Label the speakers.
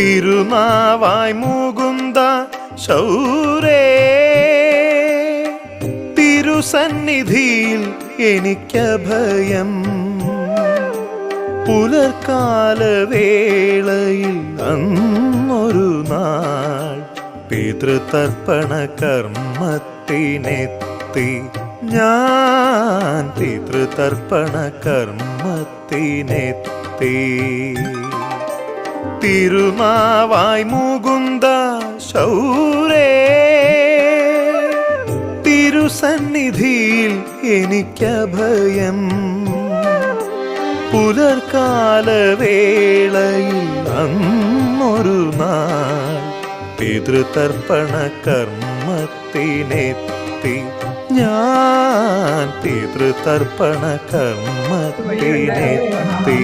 Speaker 1: തിരുനാവായ് മുകുന്ദ ശൗരേ. തിരുസന്നിധിയിൽ എനിക്കഭയം. പുലർക്കാലവേളയിൽ അന്നൊരു നാൾ പിതൃതർപ്പണ കർമ്മത്തിനെത്തി. ഞാൻ പിതൃതർപ്പണ കർമ്മത്തിനെത്തി. തിരുനാവായ് മുകുന്ദ ശൗരേ. തിരുസന്നിധിയിൽ എനിക്കഭയം. പുലർക്കാലവേളയിൽ അന്നൊരു നാൾ പിതൃതർപ്പണ കർമ്മത്തിനെത്തി. ഞാൻ പിതൃതർപ്പണ കർമ്മത്തിനെത്തി.